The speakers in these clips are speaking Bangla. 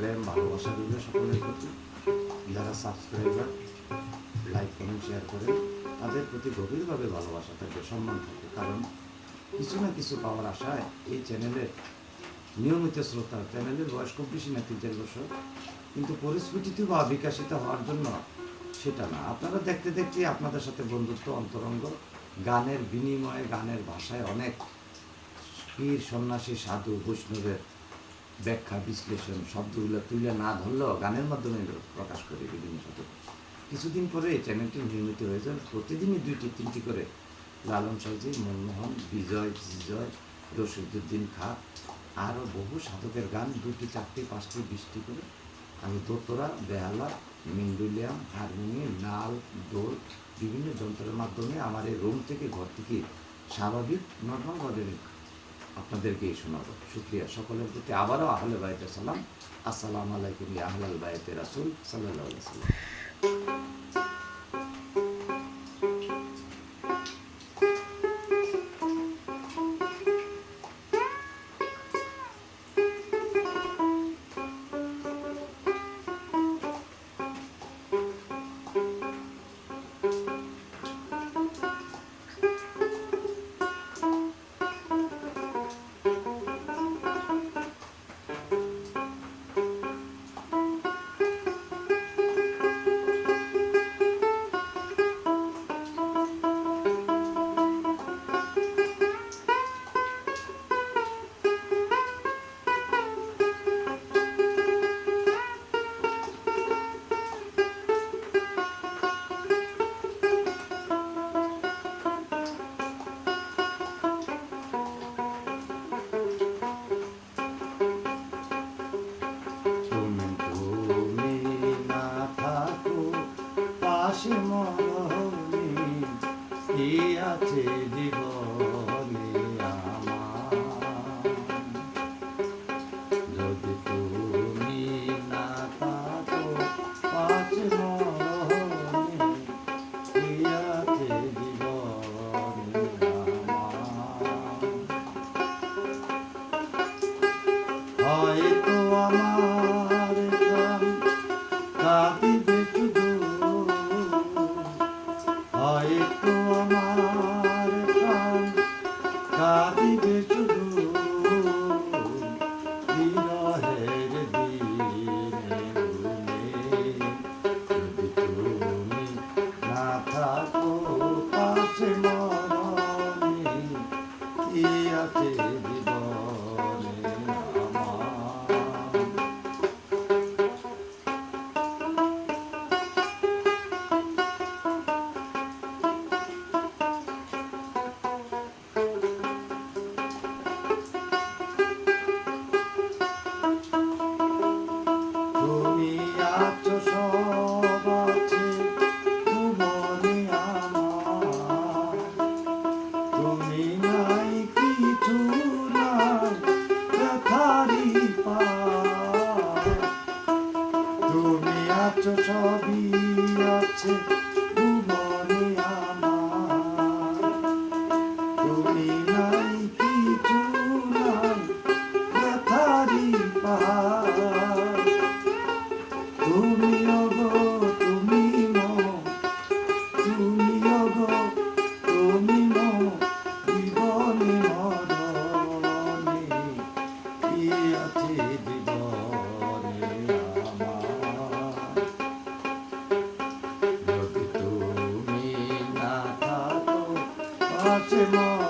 প্রেম ভালোবাসা রইল সকলের প্রতি যারা সাবস্ক্রাইবার লাইক কমেন্ট শেয়ার করেন তাদের প্রতি গভীরভাবে ভালোবাসা থাকবে, সম্মান থাকবে। কারণ কিছু না কিছু পাওয়ার আশায় এই চ্যানেলের নিয়মিত শ্রোতা চ্যানেলের বয়স খুব বেশি না, তিন বছর। কিন্তু পরিস্ফুটিত বা বিকাশিত হওয়ার জন্য সেটা না। আপনারা দেখতে দেখতে আপনাদের সাথে বন্ধুত্ব, অন্তরঙ্গ, গানের বিনিময়ে, গানের ভাষায় অনেক পীর, সন্ন্যাসী, সাধু, বৈষ্ণবের ব্যাখ্যা, বিশ্লেষণ, শব্দগুলো তুলে না ধরলেও গানের মাধ্যমে প্রকাশ করি বিভিন্ন শব্দ। কিছুদিন পরে এই চ্যানেলটি নির্মিত হয়ে যাবে। প্রতিদিনই দুইটি, তিনটি করে। লালন সাইজি মনমোহন, বিজয় বিজয় রশিদুদ্দিন খা, আরও বহু সাধকের গান দুটি চারটি, পাঁচটি বৃষ্টি করে। আমি দোতরা, বেহালা মিন্ডুলিয়াম হারমোনিয়াম নাল, দোল, বিভিন্ন যন্ত্রের মাধ্যমে আমার এই রুম থেকে ঘর থেকে স্বাভাবিক নর্মালভাবে আপনাদেরকে শোনাবো। শুক্রিয়া সকলের প্রতি আবারও আহলে বাইতে সালাম। আসসালামু আলাইকুম আহলাল বাইতে রাসুল সাল্লাহ সাল্লাম কি আছে জীবনে আমার। যদি তুমি না থাকো পাশে মরণে কি আছে জীবনে আমার। হয়তো কি পাশে মরণে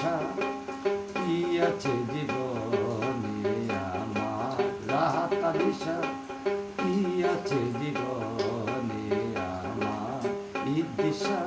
গনিশা কি আছে জীবনে আমার? রাহাত দিশা কি আছে জীবনে আমার? ঈদ দিশা